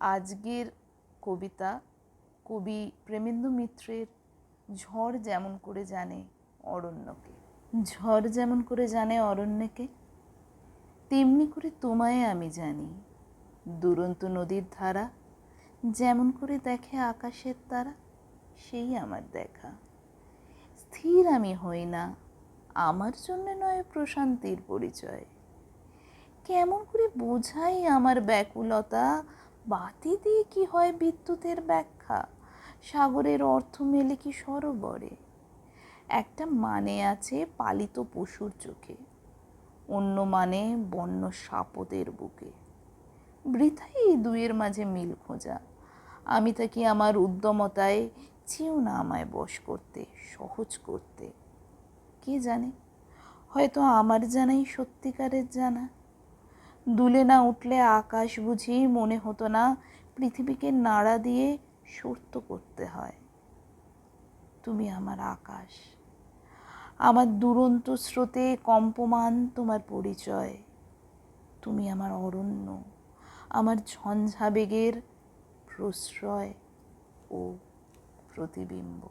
আজকের কবিতা, কবি প্রেমেন্দু মিত্রের ঝড় যেমন করে জানে অরণ্যকে। ঝড় যেমন করে জানে অরণ্যকে, তেমনি করে তোমায় আমি জানি। দুরন্ত নদীর ধারা যেমন করে দেখে আকাশের তারা, সেই আমার দেখা। স্থির আমি হই না, আমার জন্য নয় প্রশান্তির পরিচয়। কেমন করে বোঝাই আমার ব্যাকুলতা বাতি দিয়ে কি হয় বিদ্যুতের ব্যাখ্যা? সাগরের অর্থ মেলে কি সরোবরে? একটা মানে আছে পালিত পশুর চোখে, অন্য মানে বন্য সাপদের বুকে। বৃথাই এই দুয়ের মাঝে মিল খোঁজা। আমি থাকি আমার উদ্যমতায় চেয়েও না আমায় বশ করতে, সহজ করতে। কে জানে? হয়তো আমার জানাই সত্যিকারের জানা। দুলে না উঠলে আকাশ বুঝি মনে হতো না পৃথিবীকে নাড়া দিয়ে সর্ত করতে হয়। তুমি আমার আকাশ। আমার দুরন্ত স্রোতে কম্পমান তোমার পরিচয়। তুমি আমার অরণ্য, আমার ঝঞ্ঝাবেগের প্রশ্রয় ও প্রতিবিম্ব।